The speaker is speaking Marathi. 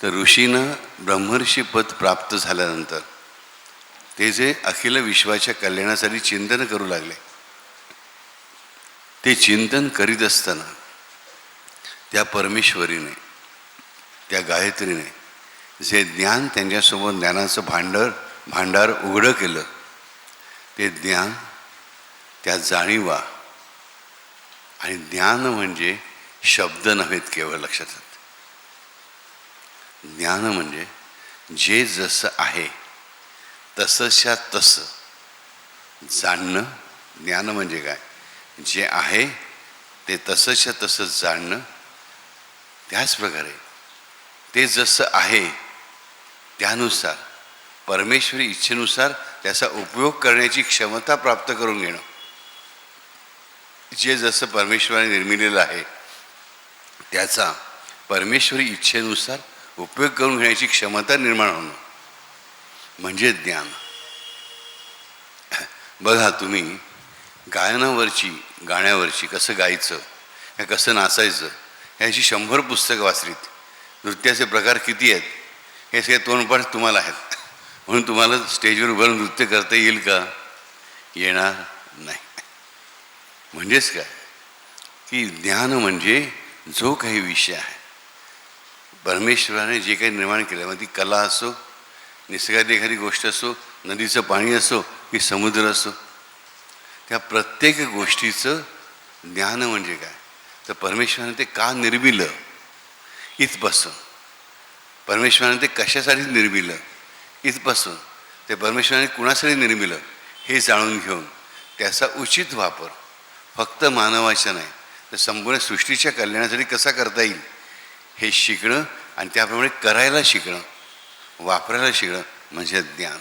तर ऋषीनं ब्रह्मर्षी पद प्राप्त झाल्यानंतर ते जे अखिल विश्वाच्या कल्याणासाठी चिंतन करू लागले ते चिंतन करीत असताना त्या परमेश्वरीने त्या गायत्रीने जे ज्ञान त्यांच्यासमोर ज्ञानाचं भांडर भांडार उघडं केलं ते ज्ञान त्या जाणीवा आणि ज्ञान म्हणजे शब्द नव्हेत केवळ लक्षात येत ज्ञान म्हणजे जे जसं आहे तसंच्या तसं. जाणणं ज्ञान म्हणजे काय? जे आहे ते तसंच्या तसं जाणणं त्याच प्रकारे. ते जसं आहे त्यानुसार परमेश्वरी इच्छेनुसार त्याचा उपयोग करण्याची क्षमता प्राप्त करून घेणं. जे जसं परमेश्वराने निर्मिलेलं आहे त्याचा परमेश्वरी इच्छेनुसार उपयोग करून घेण्याची क्षमता निर्माण होणं. म्हणजे ज्ञान. बघा तुम्ही गायनावरची गाण्यावरची कसं गायचं हे कसं नाचायचं ह्याची शंभर पुस्तकं वाचलीत. नृत्याचे प्रकार किती आहेत? हे सगळे तोंडपाठ तुम्हाला आहेत. म्हणून तुम्हाला स्टेजवर उभं नृत्य करता येईल का? येणार नाही. म्हणजेच काय? की ज्ञान म्हणजे जो काही विषय आहे परमेश्वराने जे काही निर्माण केलं मग ती कला असो निसर्गात एखादी गोष्ट असो नदीचं पाणी असो की समुद्र असो त्या प्रत्येक गोष्टीचं ज्ञान म्हणजे काय? तर परमेश्वराने ते का निर्मिलं? इथपासून. परमेश्वराने ते कशासाठी निर्मिलं? इथपासून. ते परमेश्वराने कुणासाठी निर्मिलं? हे जाणून घेऊन. त्याचा उचित वापर. फक्त मानवाच्या नाही. तर संपूर्ण सृष्टीच्या कल्याणासाठी कसा करता येईल? हे शिकणं आणि त्याप्रमाणे करायला शिकणं वापरायला शिकणं म्हणजे ज्ञान.